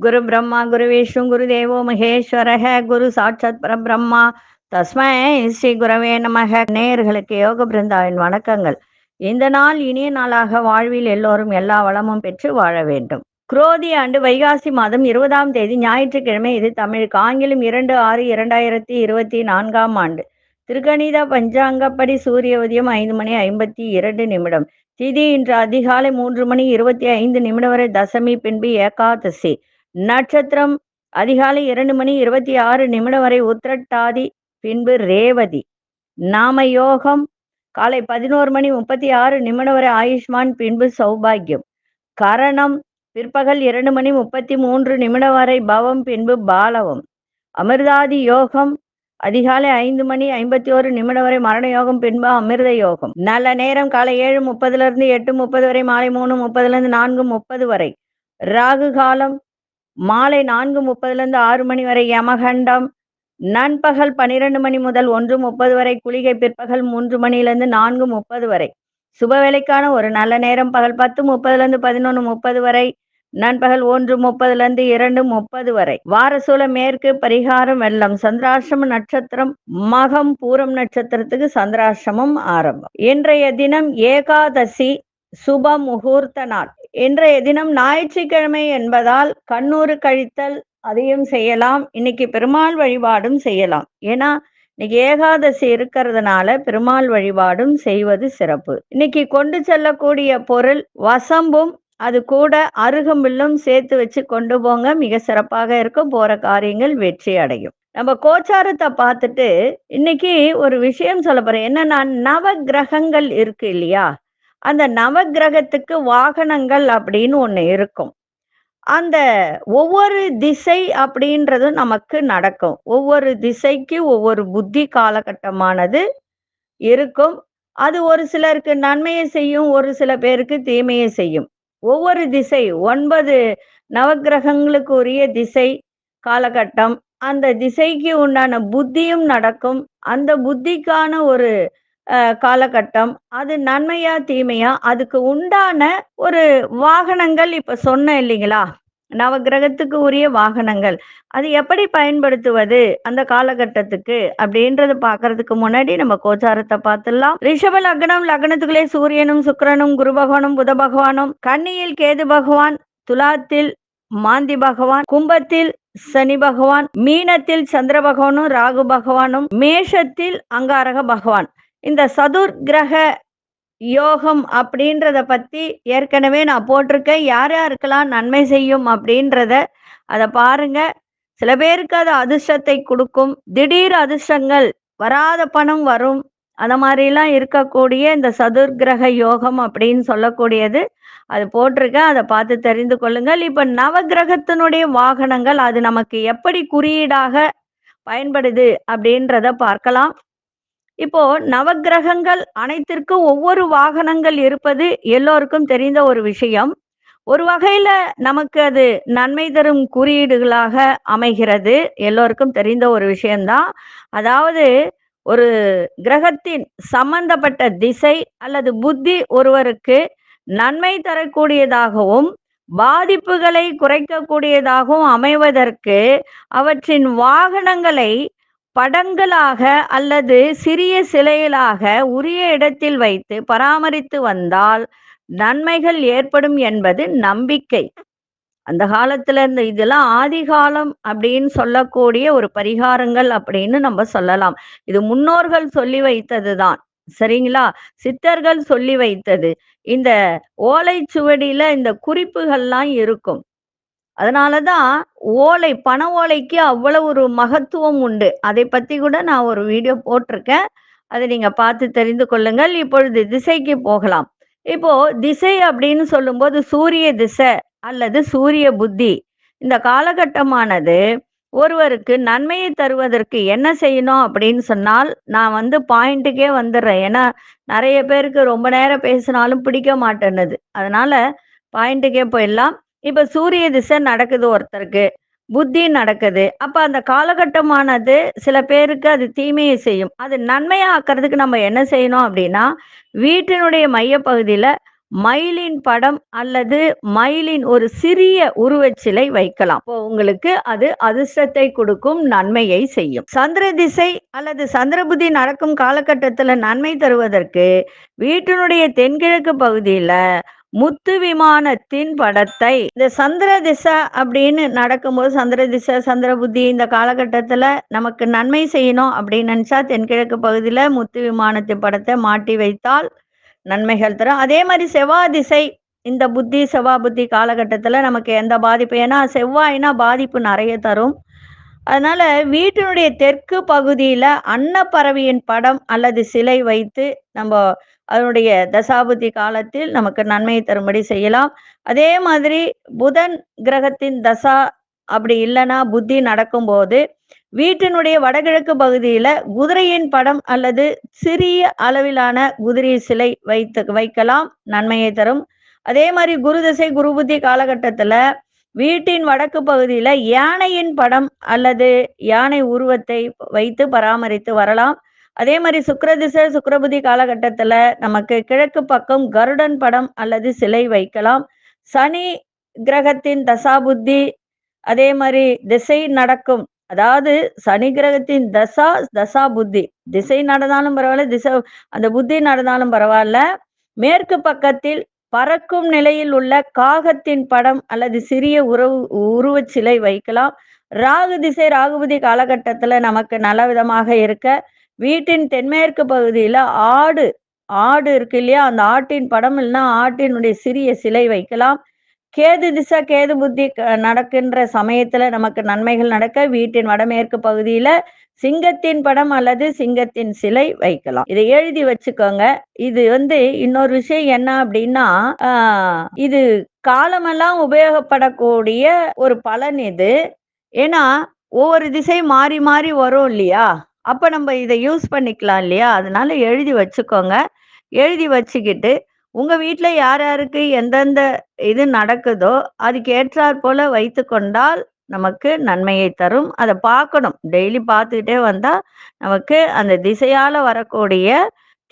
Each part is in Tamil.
குரு பிரம்மா குரு விஷ்ணு குரு தேவோ மகேஸ்வரக குரு சாட்சாத் பரபிரம்மா. தஸ்மை ஸ்ரீ குரவே நமக. நேயர்களுக்கு யோக பிருந்தாவின் வணக்கங்கள். இந்த நாள் இனிய நாளாக வாழ்வில் எல்லோரும் எல்லா வளமும் பெற்று வாழ வேண்டும். குரோதி ஆண்டு வைகாசி மாதம் இருபதாம் தேதி ஞாயிற்றுக்கிழமை. இது தமிழுக்கு ஆங்கிலம் இரண்டு ஆறு இரண்டாயிரத்தி இருபத்தி நான்காம் ஆண்டு. திருக்கணித பஞ்சாங்கப்படி சூரிய உதயம் ஐந்து மணி ஐம்பத்தி இரண்டு நிமிடம். திதி இன்று அதிகாலை மூன்று மணி இருபத்தி ஐந்து நிமிடம் வரை தசமி பின்பு ஏகாதசி. நட்சத்திரம் அதிகாலை இரண்டு மணி இருபத்தி ஆறு நிமிடம் வரை உத்திரட்டாதி பின்பு ரேவதி. நாம யோகம் காலை பதினோரு மணி முப்பத்தி ஆறு நிமிடம் வரை ஆயுஷ்மான் பின்பு சௌபாகியம். கரணம் பிற்பகல் இரண்டு மணி முப்பத்தி மூன்று நிமிடம் வரை பவம் பின்பு பாலவம். அமிர்தாதி யோகம் அதிகாலை ஐந்து மணி ஐம்பத்தி ஒரு நிமிடம் வரை மரண யோகம் பின்பு அமிர்த யோகம். நல்ல நேரம் காலை ஏழு முப்பதுல இருந்து எட்டு முப்பது வரை மாலை மூணு முப்பதுல இருந்து நான்கு முப்பது வரை. ராகு காலம் மாலை நான்கு முப்பதுல இருந்து ஆறு மணி வரை யமகண்டம். நண்பகல் பனிரெண்டு மணி முதல் ஒன்று முப்பது வரை குளிகை பிற்பகல் மூன்று மணியிலிருந்து நான்கு முப்பது வரை. சுப வேலைக்கான ஒரு நல்ல நேரம் பகல் பத்து முப்பதுல இருந்து பதினொன்று முப்பது வரை. நண்பகல் ஒன்று முப்பதுல இருந்து இரண்டு முப்பது வரை. வாரசூல மேற்கு பரிகாரம் வெள்ளம். சந்திராசிரம நட்சத்திரம் மகம் பூரம் நட்சத்திரத்துக்கு சந்திராசிரமம் ஆரம்பம். இன்றைய தினம் ஏகாதசி சுப முகூர்த்த நாள். இன்றைய தினம் ஞாயிற்றுக்கிழமை என்பதால் கண்ணூறு கழித்தல் அதையும் செய்யலாம். இன்னைக்கு பெருமாள் வழிபாடும் செய்யலாம். ஏன்னா இன்னைக்கு ஏகாதசி இருக்கிறதுனால பெருமாள் வழிபாடும் செய்வது சிறப்பு. இன்னைக்கு கொண்டு செல்லக்கூடிய பொருள் வசம்பும் அது கூட அருகமில்லும் சேர்த்து வச்சு கொண்டு போங்க. மிக சிறப்பாக இருக்கும். போற காரியங்கள் வெற்றி அடையும். நம்ம கோச்சாரத்தை பார்த்துட்டு இன்னைக்கு ஒரு விஷயம் சொல்ல போறேன். என்னன்னா நவ கிரகங்கள் இருக்கு இல்லையா? அந்த நவ கிரகத்துக்கு வாகனங்கள் அப்படின்னு ஒண்ணு இருக்கும். அந்த ஒவ்வொரு திசை அப்படின்றது நமக்கு நடக்கும். ஒவ்வொரு திசைக்கு ஒவ்வொரு புத்தி காலகட்டமானது இருக்கும். அது ஒரு சிலருக்கு நன்மையை செய்யும் ஒரு சில பேருக்கு தீமையை செய்யும். ஒவ்வொரு திசை ஒன்பது நவகிரகங்களுக்கு உரிய திசை காலகட்டம். அந்த திசைக்கு உண்டான புத்தியும் நடக்கும். அந்த புத்திக்கான ஒரு காலகட்டம். அது நன்மையா தீமையா அதுக்கு உண்டான ஒரு வாகனங்கள் இப்ப சொன்ன இல்லைங்களா? நவகிரகத்துக்கு உரிய வாகனங்கள். அது எப்படி பயன்படுத்துவது? அந்த காலகட்டத்துக்கு அப்படின்றத பாக்குறதுக்கு முன்னாடி நம்ம கோச்சாரத்தை பார்த்துடலாம். ரிஷப லக்னம் லக்னத்துக்குள்ளே சூரியனும் சுக்கரனும் குரு பகவானும் புத பகவானும் கன்னியில் கேது பகவான் துலாத்தில் மாந்தி பகவான் கும்பத்தில் சனி பகவான் மீனத்தில் சந்திர பகவானும் ராகு பகவானும் மேஷத்தில் அங்காரக பகவான். இந்த சதுர் கிரக யோகம் அப்படின்றத பத்தி ஏற்கனவே நான் போட்டிருக்கேன். யார் யாருக்கெல்லாம் நன்மை செய்யும் அப்படின்றத அதை பாருங்க. சில பேருக்கு அது அதிர்ஷ்டத்தை கொடுக்கும். திடீர் அதிர்ஷ்டங்கள் வராத பணம் வரும். அந்த மாதிரிலாம் இருக்கக்கூடிய இந்த சதுர்கிரக யோகம் அப்படின்னு சொல்லக்கூடியது. அது போட்டிருக்கேன். அதை பார்த்து தெரிந்து கொள்ளுங்கள். இப்ப நவகிரகத்தினுடைய வாகனங்கள் அது நமக்கு எப்படி குறியீடாக பயன்படுது அப்படின்றத பார்க்கலாம். இப்போ நவகிரகங்கள் அனைத்திற்கும் ஒவ்வொரு வாகனங்கள் இருப்பது எல்லோருக்கும் தெரிந்த ஒரு விஷயம். ஒரு வகையில நமக்கு அது நன்மை தரும் குறியீடுகளாக அமைகிறது. எல்லோருக்கும் தெரிந்த ஒரு விஷயம்தான். அதாவது ஒரு கிரகத்தின் சம்பந்தப்பட்ட திசை அல்லது புத்தி ஒருவருக்கு நன்மை தரக்கூடியதாகவும் பாதிப்புகளை குறைக்கக்கூடியதாகவும் அமைவதற்கு அவற்றின் வாகனங்களை படங்களாக அல்லது சிறிய சிலைகளாக உரிய இடத்தில் வைத்து பராமரித்து வந்தால் நன்மைகள் ஏற்படும் என்பது நம்பிக்கை. அந்த காலத்துல இருந்து இதெல்லாம் ஆதிகாலம் அப்படின்னு சொல்லக்கூடிய ஒரு பரிகாரங்கள் அப்படின்னு நம்ம சொல்லலாம். இது முன்னோர்கள் சொல்லி வைத்ததுதான். சரிங்களா? சித்தர்கள் சொல்லி வைத்தது. இந்த ஓலைச்சுவடியில இந்த குறிப்புகள்லாம் இருக்கும். அதனாலதான் ஓலை பண ஓலைக்கு அவ்வளவு ஒரு மகத்துவம் உண்டு. அதை பத்தி கூட நான் ஒரு வீடியோ போட்டிருக்கேன். அதை நீங்க பார்த்து தெரிந்து கொள்ளுங்கள். இப்பொழுது திசைக்கு போகலாம். இப்போ திசை அப்படின்னு சொல்லும்போது சூரிய திசை அல்லது சூரிய புத்தி. இந்த காலகட்டமானது ஒருவருக்கு நன்மையை தருவதற்கு என்ன செய்யணும் அப்படின்னு சொன்னால் நான் வந்து பாயிண்ட்டுக்கே வந்துடுறேன். ஏன்னா நிறைய பேருக்கு ரொம்ப நேரம் பேசினாலும் பிடிக்க மாட்டேன்னுது. அதனால பாயிண்ட்டுக்கே போயிடலாம். இப்ப சூரிய திசை நடக்குது ஒருத்தருக்கு புத்தி நடக்குது. அப்ப அந்த காலகட்டமானது சில பேருக்கு அது தீமையை செய்யும். அது நன்மையா ஆக்கிறதுக்கு நம்ம என்ன செய்யணும் அப்படின்னா வீட்டினுடைய மையப்பகுதியில மயிலின் படம் அல்லது மயிலின் ஒரு சிறிய உருவச்சிலை வைக்கலாம். இப்போ உங்களுக்கு அது அதிர்ஷ்டத்தை கொடுக்கும் நன்மையை செய்யும். சந்திர திசை அல்லது சந்திரபுதி நடக்கும் காலகட்டத்துல நன்மை தருவதற்கு வீட்டினுடைய தென்கிழக்கு பகுதியில முத்து விமானத்தின் படத்தை. இந்த சந்திர திசை அப்படின்னு நடக்கும்போது சந்திர திசை சந்திர புத்தி இந்த காலகட்டத்துல நமக்கு நன்மை செய்யணும் அப்படின்னு நினைச்சா தென்கிழக்கு பகுதியில முத்து விமானத்தின் படத்தை மாட்டி வைத்தால் நன்மைகள் தரும். அதே மாதிரி செவ்வாய் திசை இந்த புத்தி செவ்வாய் புத்தி காலகட்டத்துல நமக்கு எந்த பாதிப்பு? ஏன்னா செவ்வாய்னா பாதிப்பு நிறைய தரும். அதனால வீட்டினுடைய தெற்கு பகுதியில அன்னப்பறவையின் படம் அல்லது சிலை வைத்து நம்ம அதனுடைய தசாபுத்தி காலத்தில் நமக்கு நன்மையை தரும்படி செய்யலாம். அதே மாதிரி புதன் கிரகத்தின் தசா அப்படி இல்லைன்னா புத்தி நடக்கும்போது வீட்டினுடைய வடகிழக்கு பகுதியில குதிரையின் படம் அல்லது சிறிய அளவிலான குதிரை சிலை வைத்து வைக்கலாம் நன்மையை தரும். அதே மாதிரி குரு தசை குரு புத்தி காலகட்டத்துல வீட்டின் வடக்கு பகுதியில யானையின் படம் அல்லது யானை உருவத்தை வைத்து பராமரித்து வரலாம். அதே மாதிரி சுக்கரதிசை சுக்கரபுதி காலகட்டத்துல நமக்கு கிழக்கு பக்கம் கருடன் படம் அல்லது சிலை வைக்கலாம். சனி கிரகத்தின் தசாபுத்தி அதே மாதிரி திசை நடக்கும். அதாவது சனி கிரகத்தின் தசா தசா புத்தி திசை நடந்தாலும் பரவாயில்ல திசை அந்த புத்தி நடந்தாலும் பரவாயில்ல. மேற்கு பக்கத்தில் பறக்கும் நிலையில் உள்ள காகத்தின் படம் அல்லது சிறிய உறவு உருவச் சிலை வைக்கலாம். ராகு திசை ராகுபதி காலகட்டத்துல நமக்கு நல்ல விதமாக இருக்க வீட்டின் தென்மேற்கு பகுதியில ஆடு ஆடு இருக்கு இல்லையா? அந்த ஆட்டின் படம் இல்லைன்னா ஆட்டினுடைய சிறிய சிலை வைக்கலாம். கேது திசை கேது புத்தி நடக்கின்ற சமயத்துல நமக்கு நன்மைகள் நடக்க வீட்டின் வடமேற்கு பகுதியில சிங்கத்தின் படம் அல்லது சிங்கத்தின் சிலை வைக்கலாம். இதை எழுதி வச்சுக்கோங்க. இது வந்து இன்னொரு விஷயம் என்ன அப்படின்னா இது காலமெல்லாம் உபயோகப்படக்கூடிய ஒரு பலன் இது. ஏன்னா ஒவ்வொரு திசை மாறி மாறி வரும் இல்லையா? அப்ப நம்ம இதை யூஸ் பண்ணிக்கலாம் இல்லையா? அதனால எழுதி வச்சுக்கோங்க. எழுதி வச்சுக்கிட்டு உங்க வீட்டில் யார் யாருக்கு எந்தெந்த இது நடக்குதோ அதுக்கு ஏற்றாற் போல வைத்து கொண்டால் நமக்கு நன்மையை தரும். அதை பார்க்கணும். டெய்லி பார்த்துக்கிட்டே வந்தா நமக்கு அந்த திசையால வரக்கூடிய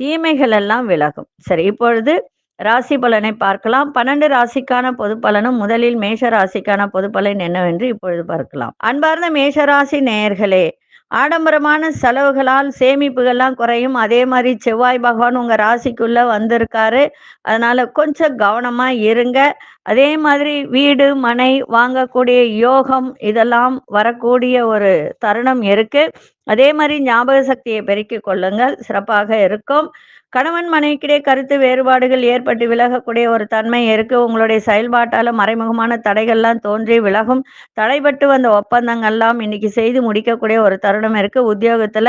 தீமைகள் எல்லாம் விலகும். சரி இப்பொழுது ராசி பலனை பார்க்கலாம். பன்னெண்டு ராசிக்கான பொது பலனும் முதலில் மேஷ ராசிக்கான பொது பலன் என்னவென்று இப்பொழுது பார்க்கலாம். அன்பார்ந்த மேஷ ராசி நேயர்களே ஆடம்பரமான செலவுகளால் சேமிப்புகள்லாம் குறையும். அதே மாதிரி செவ்வாய் பகவான் உங்க ராசிக்குள்ள வந்திருக்காரு. அதனால கொஞ்சம் கவனமா இருங்க. அதே மாதிரி வீடு மனை வாங்கக்கூடிய யோகம் இதெல்லாம் வரக்கூடிய ஒரு தருணம் இருக்கு. அதே மாதிரி ஞாபக சக்தியை பெருக்கிக் கொள்ளுங்கள். சிறப்பாக இருக்கும். கணவன் மனைவிக்கிடையே கருத்து வேறுபாடுகள் ஏற்பட்டு விலகக்கூடிய ஒரு தன்மை இருக்கு. உங்களுடைய செயல்பாட்டால மறைமுகமான தடைகள்லாம் தோன்றி விலகும். தடைபட்டு வந்த ஒப்பந்தங்கள்லாம் இன்னைக்கு செய்து முடிக்கக்கூடிய ஒரு தருணம் இருக்கு. உத்தியோகத்துல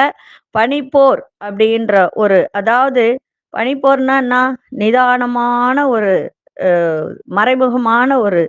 பனிப்போர் அப்படின்ற ஒரு அதாவது பனிப்போர்னா என்ன? நிதானமான ஒரு மறைமுகமான ஒரு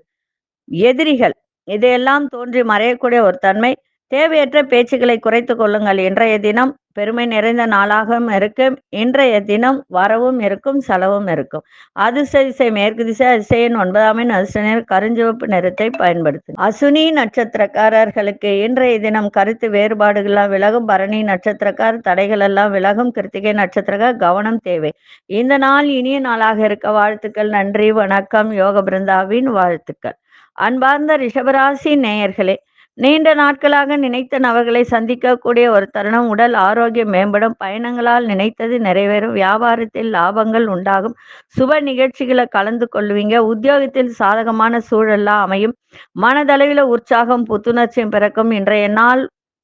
எதிரிகள். இதையெல்லாம் தோன்றி மறையக்கூடிய ஒரு தன்மை. தேவையற்ற பேச்சுக்களை குறைத்து கொள்ளுங்கள். இன்றைய தினம் பெருமை நிறைந்த நாளாகவும் இருக்கும். இன்றைய தினம் வரவும் இருக்கும் செலவும் இருக்கும். அதிர்ஷ்ட திசை மேற்கு திசை அதிசயன் ஒன்பதாம் அதிர்ஷ்ட நிற கருஞ்சிவப்பு நிறத்தை பயன்படுத்தும் அசுனி நட்சத்திரக்காரர்களுக்கு இன்றைய தினம் கருத்து வேறுபாடுகள்லாம் விலகும். பரணி நட்சத்திரக்கார் தடைகள் எல்லாம் விலகும். கிருத்திகை நட்சத்திரக்கார் கவனம் தேவை. இந்த நாள் இனிய நாளாக இருக்க வாழ்த்துக்கள். நன்றி வணக்கம். யோக பிருந்தாவின் வாழ்த்துக்கள். அன்பார்ந்த ரிஷபராசி நேயர்களே நீண்ட நாட்களாக நினைத்த நபர்களை சந்திக்கக்கூடிய ஒரு தருணம். உடல் ஆரோக்கியம் மேம்படும். பயணங்களால் நினைத்தது நிறைவேறும். வியாபாரத்தில் லாபங்கள் உண்டாகும். சுப நிகழ்ச்சிகளை கலந்து கொள்வீங்க. உத்தியோகத்தில் சாதகமான சூழல்லாம் அமையும். மனதளவில் உற்சாகம் புத்துணர்ச்சியும் பிறக்கும். இன்றைய நாள்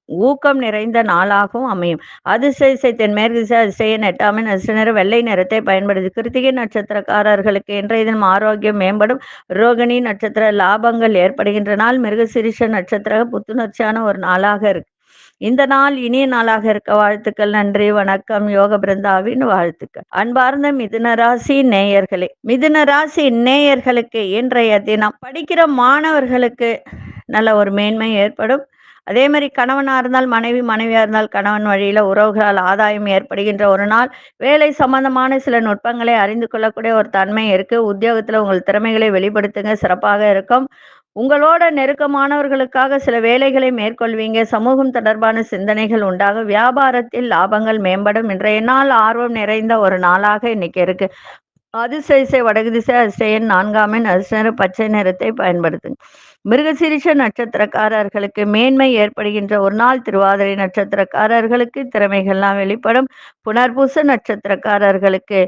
ஊக்கம் நிறைந்த நாளாகவும் அமையும். அதிர்ஷ்ட திசை தென்மேற்கு திசை அதிசயன் எட்டாமின் அதிர்ஷ்ட நிற வெள்ளை நிறத்தை பயன்படுத்தி கிருத்திகை நட்சத்திரக்காரர்களுக்கு இன்றைய தினம் ஆரோக்கியம் மேம்படும். ரோகிணி நட்சத்திர லாபங்கள் ஏற்படுகின்ற நாள் மிருகசிரிஷ நட்சத்திர புத்துணர்ச்சியான ஒரு நாளாக இருக்கு. இந்த நாள் இனிய நாளாக இருக்க வாழ்த்துக்கள் நன்றி வணக்கம் யோக பிருந்தாவின் வாழ்த்துக்கள். அன்பார்ந்த மிதுன ராசி நேயர்களே மிதுன ராசி நேயர்களுக்கு இன்றைய தினம் படிக்கிற மாணவர்களுக்கு நல்ல ஒரு மேன்மை ஏற்படும். அதே மாதிரி கணவனா இருந்தால் மனைவி மனைவியா இருந்தால் கணவன் வழியில உறவுகளால் ஆதாயம் ஏற்படுகின்ற ஒரு நாள். வேலை சம்பந்தமான சில நுட்பங்களை அறிந்து கொள்ளக்கூடிய ஒரு தன்மை இருக்கு. உத்தியோகத்துல உங்கள் திறமைகளை வெளிப்படுத்துங்க. சிறப்பாக இருக்கும். உங்களோட நெருக்கமானவர்களுக்காக சில வேலைகளை மேற்கொள்வீங்க. சமூகம் தொடர்பான சிந்தனைகள் உண்டாகும் வியாபாரத்தில் லாபங்கள் மேம்படும். இன்றைய நாள் ஆர்வம் நிறைந்த ஒரு நாளாக இன்னைக்கு இருக்கு. அதிசய வடகு திசை அதிசயன் நான்காமின் அதிர்ஷ்ட பச்சை நிறத்தை பயன்படுத்துங்க. மிருகசீரிஷ நட்சத்திரக்காரர்களுக்கு மேன்மை ஏற்படுகின்ற ஒரு நாள் திருவாதிரை நட்சத்திரக்காரர்களுக்கு திறமைகள்லாம் வெளிப்படும். புனர்பூச நட்சத்திரக்காரர்களுக்கு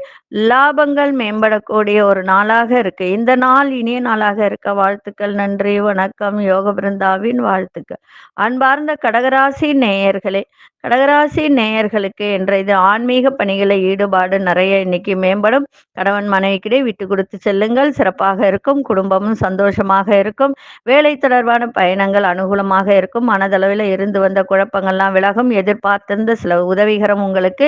லாபங்கள் மேம்படக்கூடிய ஒரு நாளாக இருக்கு. இந்த நாள் இனிய நாளாக இருக்க வாழ்த்துக்கள் நன்றி வணக்கம் யோக பிருந்தாவின் வாழ்த்துக்கள். அன்பார்ந்த கடகராசி நேயர்களே கடகராசி நேயர்களுக்கு என்ற இது ஆன்மீக பணிகளை ஈடுபாடு நிறைய இன்னைக்கு மேம்படும். கணவன் மனைவிக்கிடையே விட்டு கொடுத்து செல்லுங்கள். சிறப்பாக இருக்கும் குடும்பமும் சந்தோஷமாக இருக்கும். வேலை தொடர்பான பயணங்கள் அனுகூலமாக இருக்கும். மனதளவில் இருந்து வந்த குழப்பங்கள்லாம் விலகும். எதிர்பார்த்திருந்த சில உதவிகரம் உங்களுக்கு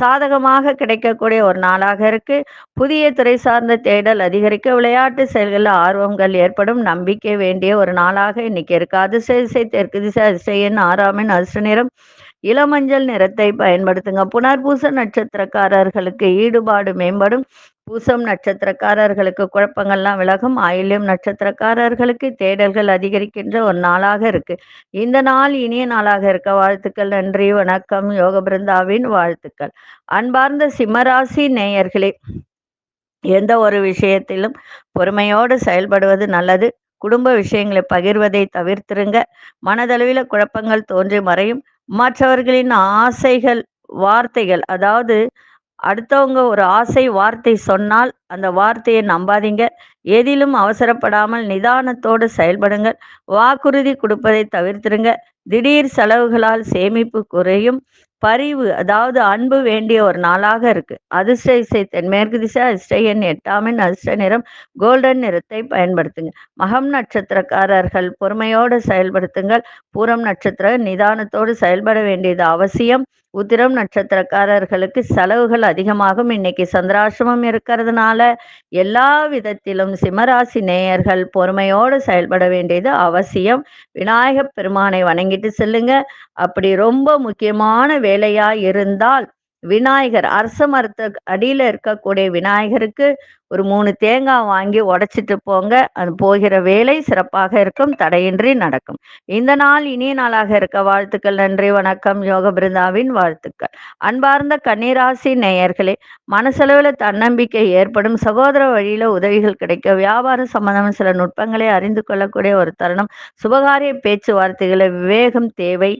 சாதகமாக கிடைக்கக்கூடிய ஒரு நாளாக இருக்கு. புதிய துறை சார்ந்த தேடல் அதிகரிக்க விளையாட்டு செயல்களில் ஆர்வங்கள் ஏற்படும். நம்பிக்கை வேண்டிய ஒரு நாளாக இன்னைக்கு இருக்கு. அதிசய திசை தெற்கு திசை அதிசயன் ஆறாமின் அதிர்ஷ்ட நிறம் இளமஞ்சள் நிறத்தை பயன்படுத்துங்க. புனர்பூச நட்சத்திரக்காரர்களுக்கு ஈடுபாடு மேம்படும். பூசம் நட்சத்திரக்காரர்களுக்கு குழப்பங்கள்லாம் விலகும். ஆயில்யம் நட்சத்திரக்காரர்களுக்கு தேடல்கள் அதிகரிக்கின்ற ஒரு நாளாக இருக்கு. இந்த நாள் இனிய நாளாக இருக்க வாழ்த்துக்கள் நன்றி வணக்கம் யோக பிருந்தாவின் வாழ்த்துக்கள். அன்பார்ந்த சிம்மராசி நேயர்களே எந்த ஒரு விஷயத்திலும் பொறுமையோடு செயல்படுவது நல்லது. குடும்ப விஷயங்களை பகிர்வதை தவிர்த்திருங்க. மனதளவில் குழப்பங்கள் தோன்றி மறையும். மற்றவர்களின் ஆசைகள் வார்த்தைகள் அதாவது அடுத்தவங்க ஒரு ஆசை வார்த்தை சொன்னால் அந்த வார்த்தையை நம்பாதீங்க. எதிலும் அவசரப்படாமல் நிதானத்தோடு செயல்படுங்கள். வாக்குறுதி கொடுப்பதை தவிர்த்திருங்க. திடீர் செலவுகளால் சேமிப்பு குறையும். பரிவு அதாவது அன்பு வேண்டிய ஒரு நாளாக இருக்கு. அதிர்ஷ்ட இசை தென்மேற்கு திசை அதிர்ஷ்ட எண் எட்டாமின் அதிர்ஷ்ட நிறம் கோல்டன் நிறத்தை பயன்படுத்துங்க. மகம் நட்சத்திரக்காரர்கள் பொறுமையோடு செயல்படுத்துங்கள். பூரம் நட்சத்திர நிதானத்தோடு செயல்பட வேண்டியது அவசியம். உத்திரம் நட்சத்திரக்காரர்களுக்கு செலவுகள் அதிகமாகும். இன்னைக்கு சந்திராசிரமம் இருக்கிறதுனால எல்லா விதத்திலும் சிம்மராசி நேயர்கள் பொறுமையோடு செயல்பட வேண்டியது அவசியம். விநாயகப் பெருமானை வணங்கிட்டு செல்லுங்க. அப்படி ரொம்ப முக்கியமான வேலையா இருந்தால் விநாயகர் அரச மரத்து அடியில் இருக்கக்கூடிய விநாயகருக்கு ஒரு மூணு தேங்காய் வாங்கி உடைச்சிட்டு போங்க. அது போகிற வேலை சிறப்பாக இருக்கும். தடையின்றி நடக்கும். இந்த நாள் இனிய நாளாக இருக்க வாழ்த்துக்கள். நன்றி வணக்கம். யோக பிருந்தாவின் வாழ்த்துக்கள். அன்பார்ந்த கன்னிராசி நேயர்களே மனசளவில் தன்னம்பிக்கை ஏற்படும். சகோதர வழியில உதவிகள் கிடைக்க வியாபார சம்பந்தம் சில நுட்பங்களை அறிந்து கொள்ளக்கூடிய ஒரு தருணம். சுபகாரிய பேச்சுவார்த்தைகளை விவேகம் தேவை.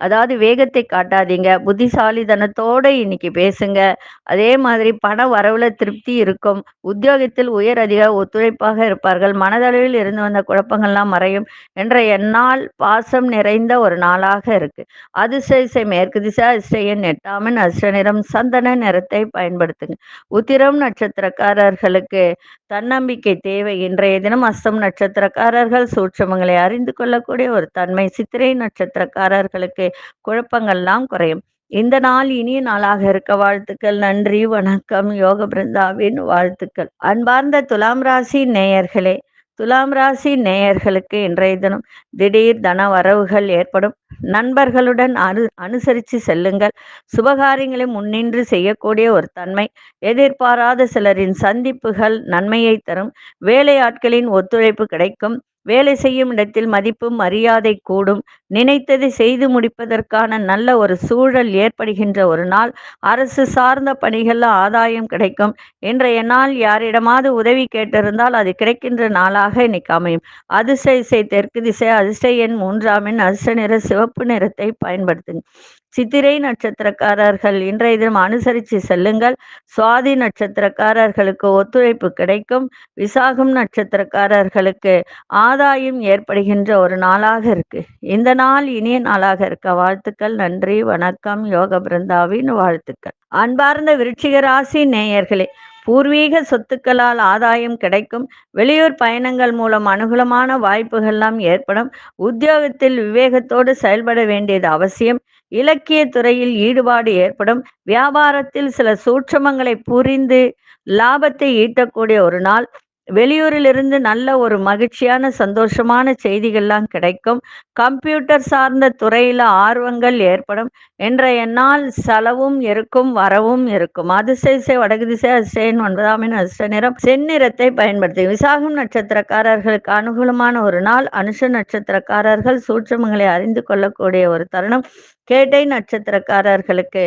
அதாவது வேகத்தை காட்டாதீங்க. புத்திசாலித்தனத்தோடு இன்னைக்கு பேசுங்க. அதே மாதிரி பண வரவுல திருப்தி இருக்கும். உத்தியோகத்தில் உயர் அதிக ஒத்துழைப்பாக இருப்பார்கள். மனதளவில் இருந்து வந்த குழப்பங்கள்லாம் மறையும் என்ற என்னால் பாசம் நிறைந்த ஒரு நாளாக இருக்கு. அதிசய மேற்கு திசை அதிசயன் எட்டாமன் அதிர்ஷ்ட நிறம் சந்தன நிறத்தை பயன்படுத்துங்க. உத்திரம் நட்சத்திரக்காரர்களுக்கு தன்னம்பிக்கை தேவை. இன்றைய தினம் அஸ்தம் நட்சத்திரக்காரர்கள் சூட்சமங்களை அறிந்து கொள்ளக்கூடிய ஒரு தன்மை. சித்திரை நட்சத்திரக்காரர்களுக்கு குழப்பங்கள்லாம் குறையும். இந்த நாள் இனிய நாளாக இருக்க வாழ்த்துக்கள். நன்றி வணக்கம். யோக பிருந்தாவின் வாழ்த்துக்கள். அன்பார்ந்த துலாம் ராசி நேயர்களே துலாம் ராசி நேயர்களுக்கு இன்றைய தினம் திடீர் தன வரவுகள் ஏற்படும். நண்பர்களுடன் அனு அனுசரித்து செல்லுங்கள். சுபகாரியங்களை முன்னின்று செய்யக்கூடிய ஒரு தன்மை எதிர்பாராத சிலரின் சந்திப்புகள் நன்மையை தரும். வேலையாட்களின் ஒத்துழைப்பு கிடைக்கும். வேலை செய்யும் இடத்தில் மதிப்பும் மரியாதை கூடும். நினைத்ததை செய்து முடிப்பதற்கான நல்ல ஒரு சூழல் ஏற்படுகின்ற ஒரு நாள். அரசு சார்ந்த பணிகளில் ஆதாயம் கிடைக்கும். இன்றைய நாள் யாரிடமாவது உதவி கேட்டிருந்தால் அது கிடைக்கின்ற நாளாக இன்னைக்கு அமையும். அதிர்ஷ்ட இசை தெற்கு திசை அதிர்ஷ்ட எண் மூன்றாமின் அதிர்ஷ்ட நிற சிவப்பு நிறத்தை பயன்படுத்துங்க. சித்திரை நட்சத்திரக்காரர்கள் இன்றைய தினம் அனுசரித்து செல்லுங்கள். சுவாதி நட்சத்திரக்காரர்களுக்கு ஒத்துழைப்பு கிடைக்கும். விசாகம் நட்சத்திரக்காரர்களுக்கு ஆதாயம் ஏற்படுகின்ற ஒரு நாளாக இருக்கு. இந்த நாள் இனிய நாளாக இருக்க வாழ்த்துக்கள் நன்றி வணக்கம் யோக பிருந்தாவின் வாழ்த்துக்கள். அன்பார்ந்த விருட்சிக ராசி நேயர்களே பூர்வீக சொத்துக்களால் ஆதாயம் கிடைக்கும். வெளியூர் பயணங்கள் மூலம் அனுகூலமான வாய்ப்புகள்லாம் ஏற்படும். உத்தியோகத்தில் விவேகத்தோடு செயல்பட வேண்டியது அவசியம். இலக்கிய துறையில் ஈடுபாடு ஏற்படும். வியாபாரத்தில் சில சூட்சமங்களை புரிந்து லாபத்தை ஈட்டக்கூடிய ஒரு நாள். வெளியூரிலிருந்து நல்ல ஒரு மகிழ்ச்சியான சந்தோஷமான செய்திகள்லாம் கிடைக்கும். கம்ப்யூட்டர் சார்ந்த துறையில் ஆர்வங்கள் ஏற்படும். இன்றைய நாள் செலவும் இருக்கும் வரவும் இருக்கும். அதிசயசை வடகு திசை அதிசயன் ஒன்பதாம் எண் அதிர்ஷ்ட நிறம் செந்நிறத்தை பயன்படுத்தி. விசாகம் நட்சத்திரக்காரர்களுக்கு அனுகூலமான ஒரு நாள். அனுஷ நட்சத்திரக்காரர்கள் சூட்சமங்களை அறிந்து கொள்ளக்கூடிய ஒரு தருணம். கேட்டை நட்சத்திரக்காரர்களுக்கு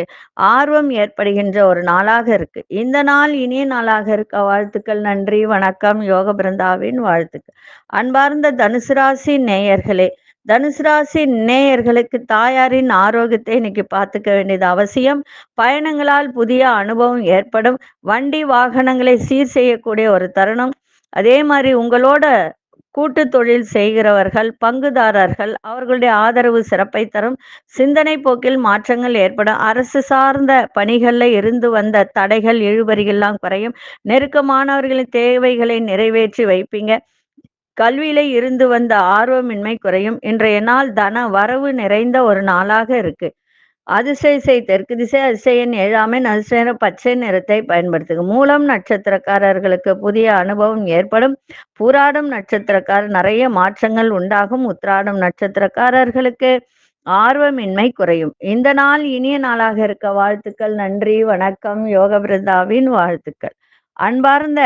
ஆர்வம் ஏற்படுகின்ற ஒரு நாளாக இருக்கு. இந்த நாள் இனிய நாளாக இருக்க வாழ்த்துக்கள் நன்றி வணக்கம். யோக பிருந்தாவின் வாழ்த்துக்கள். அன்பார்ந்த தனுசு ராசி நேயர்களே தனுசு ராசி நேயர்களுக்கு தாயாரின் ஆரோக்கியத்தை இன்னைக்கு பார்த்துக்க வேண்டியது அவசியம். பயணங்களால் புதிய அனுபவம் ஏற்படும். வண்டி வாகனங்களை சீர் செய்யக்கூடிய ஒரு தருணம். அதே மாதிரி உங்களோட கூட்டு தொழில் செய்கிறவர்கள் பங்குதாரர்கள் அவர்களுடைய ஆதரவு சிறப்பை தரும். சிந்தனை போக்கில் மாற்றங்கள் ஏற்படும் அரசு சார்ந்த பணிகளில் இருந்து வந்த தடைகள் இழுபறிகள்லாம் குறையும். நெருக்கமானவர்களின் தேவைகளை நிறைவேற்றி வைப்பீங்க. கல்வியில இருந்து வந்த ஆர்வமின்மை குறையும். இன்றைய நாள் தன வரவு நிறைந்த ஒரு நாளாக இருக்கு. அதிசய தெற்கு திசை அதிசயன் ஏழாமை அதிசய பச்சை நிறத்தை பயன்படுத்துக. மூலம் நட்சத்திரக்காரர்களுக்கு புதிய அனுபவம் ஏற்படும். பூராடும் நட்சத்திரக்காரர் நிறைய மாற்றங்கள் உண்டாகும். உத்ராடம் நட்சத்திரக்காரர்களுக்கு ஆர்வமின்மை குறையும். இந்த நாள் இனிய நாளாக இருக்க. வாழ்த்துக்கள் நன்றி வணக்கம். யோக பிருந்தாவின் வாழ்த்துக்கள். அன்பார்ந்த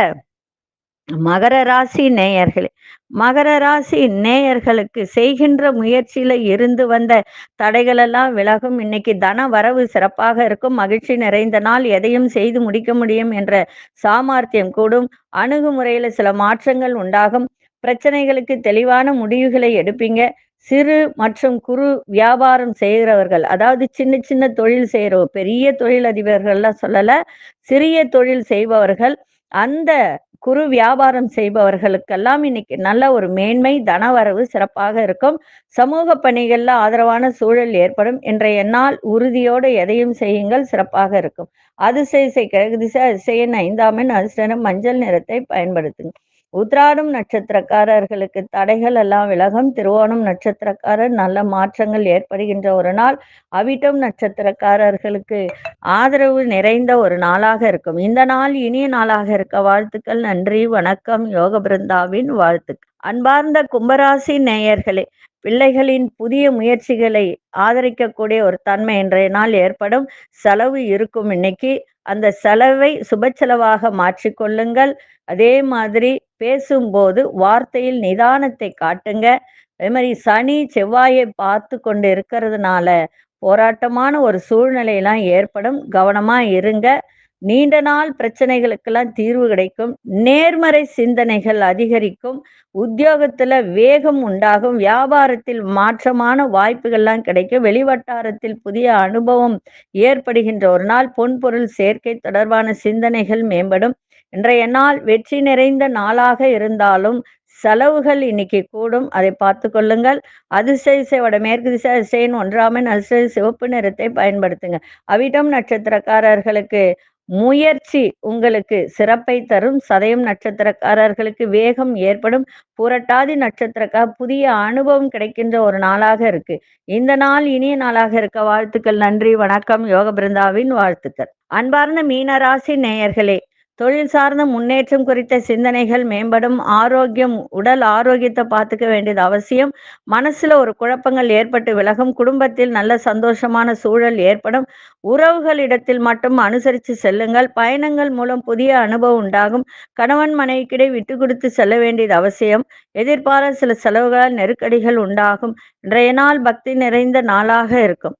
மகர ராசி நேயர்களே மகர ராசி நேயர்களுக்கு செய்கின்ற முயற்சியில இருந்து வந்த தடைகள் எல்லாம் விலகும். இன்னைக்கு தன வரவு சிறப்பாக இருக்கும். மகிழ்ச்சி நிறைந்த நாள் எதையும் செய்து முடிக்க முடியும் என்ற சாமர்த்தியம் கூடும். அணுகுமுறையில சில மாற்றங்கள் உண்டாகும். பிரச்சனைகளுக்கு தெளிவான முடிவுகளை எடுப்பீங்க. சிறு மற்றும் குறு வியாபாரம் செய்கிறவர்கள் அதாவது சின்ன சின்ன தொழில் செய்கிற பெரிய தொழிலதிபர்கள்லாம் சொல்லல சிறிய தொழில் செய்பவர்கள் அந்த குறு வியாபாரம் செய்பவர்களுக்கெல்லாம் இன்னைக்கு நல்ல ஒரு மேன்மை தனவரவு சிறப்பாக இருக்கும். சமூக பணிகள்ல ஆதரவான சூழல் ஏற்படும். இன்றைய நாள் உறுதியோடு எதையும் செய்யுங்கள் சிறப்பாக இருக்கும். அதிசய கிழக்கு திசை அதிசயன் ஐந்தாமன் அதிர்ஷ்டம் மஞ்சள் நிறத்தை பயன்படுத்துங்க உத்ராடும் நட்சத்திரக்காரர்களுக்கு தடைகள் எல்லாம் விலகும். திருவோணம் நட்சத்திரக்காரர் நல்ல மாற்றங்கள் ஏற்படுகின்ற ஒரு நாள். அவிட்டம் நட்சத்திரக்காரர்களுக்கு ஆதரவு நிறைந்த ஒரு நாளாக இருக்கும். இந்த நாள் இனிய நாளாக இருக்க வாழ்த்துக்கள் நன்றி வணக்கம் யோக பிருந்தாவின் வாழ்த்துக்கள். அன்பார்ந்த கும்பராசி நேயர்களே பிள்ளைகளின் புதிய முயற்சிகளை ஆதரிக்கக்கூடிய ஒரு தன்மை இன்றைய நாள் ஏற்படும். செலவு இருக்கும் இன்னைக்கு. அந்த செலவை சுப செலவாக மாற்றிக்கொள்ளுங்கள். அதே மாதிரி பேசும்போது வார்த்தையில் நிதானத்தை காட்டுங்க. அதே மாதிரி சனி செவ்வாயை பார்த்து கொண்டு இருக்கிறதுனால போராட்டமான ஒரு சூழ்நிலையெல்லாம் ஏற்படும். கவனமா இருங்க. நீண்ட நாள் பிரச்சனைகளுக்கெல்லாம் தீர்வு கிடைக்கும். நேர்மறை சிந்தனைகள் அதிகரிக்கும். உத்தியோகத்துல வேகம் உண்டாகும். வியாபாரத்தில் மாற்றமான வாய்ப்புகள்லாம் கிடைக்கும். வெளிவட்டாரத்தில் புதிய அனுபவம் ஏற்படுகின்ற ஒரு நாள். பொன்பொருள் சேர்க்கை தொடர்பான சிந்தனைகள் மேம்படும். இன்றைய நாள் வெற்றி நிறைந்த நாளாக இருந்தாலும் செலவுகள் இன்னைக்கு கூடும். அதை பார்த்து கொள்ளுங்கள். அதிசய வட மேற்கு திசை அதிசயன் ஒன்றாமன் அதிசய சிவப்பு நிறத்தை பயன்படுத்துங்க. அவிடம் நட்சத்திரக்காரர்களுக்கு முயற்சி உங்களுக்கு சிறப்பை தரும். சதயம் நட்சத்திரக்காரர்களுக்கு வேகம் ஏற்படும். புரட்டாதி நட்சத்திரக்கார புதிய அனுபவம் கிடைக்கின்ற ஒரு நாளாக இருக்கு. இந்த நாள் இனிய நாளாக இருக்க வாழ்த்துக்கள். நன்றி வணக்கம். யோக பிருந்தாவின் வாழ்த்துக்கள். அன்பார்ந்த மீனராசி நேயர்களே தொழில் சார்ந்த முன்னேற்றம் குறித்த சிந்தனைகள் மேம்படும். ஆரோக்கியம் உடல் ஆரோக்கியத்தை பார்த்துக்க வேண்டியது அவசியம். மனசுல ஒரு குழப்பங்கள் ஏற்பட்டு விலகும். குடும்பத்தில் நல்ல சந்தோஷமான சூழல் ஏற்படும். உறவுகளிடத்தில் மட்டும் அனுசரித்து செல்லுங்கள். பயணங்கள் மூலம் புதிய அனுபவம் உண்டாகும். கணவன் மனைவிக்கிடையே விட்டு கொடுத்து செல்ல வேண்டியது அவசியம். எதிர்பாராத சில செலவுகளால் நெருக்கடிகள் உண்டாகும். இன்றைய நாள் பக்தி நிறைந்த நாளாக இருக்கும்.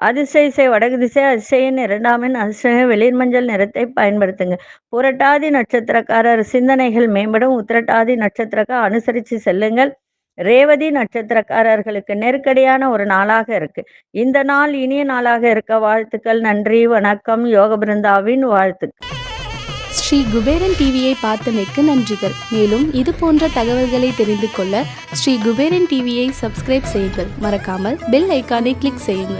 அதிசய வடகு திசை அதிசயன் இரண்டாமின் அதிசய வெளிர் மஞ்சள் நிறத்தை பயன்படுத்துங்க. புரட்டாதி நட்சத்திரக்காரர் சிந்தனைகள் மேம்படும். உத்திரட்டாதி நட்சத்திரக்கார அனுசரித்து செல்லுங்கள். ரேவதி நட்சத்திரக்காரர்களுக்கு நெருக்கடியான ஒரு நாளாக இருக்கு. இந்த நாள் இனிய நாளாக இருக்க வாழ்த்துக்கள். நன்றி வணக்கம். யோக பிருந்தாவின் வாழ்த்துக்கள். ஸ்ரீ குபேரன் டிவியை பார்த்தமைக்கு நன்றிகள். மேலும் இது போன்ற தகவல்களை தெரிந்து கொள்ள ஸ்ரீ குபேரன் டிவியை சப்ஸ்கிரைப் செய்யுங்கள். மறக்காமல் பெல் ஐக்கானை கிளிக் செய்யுங்கள்.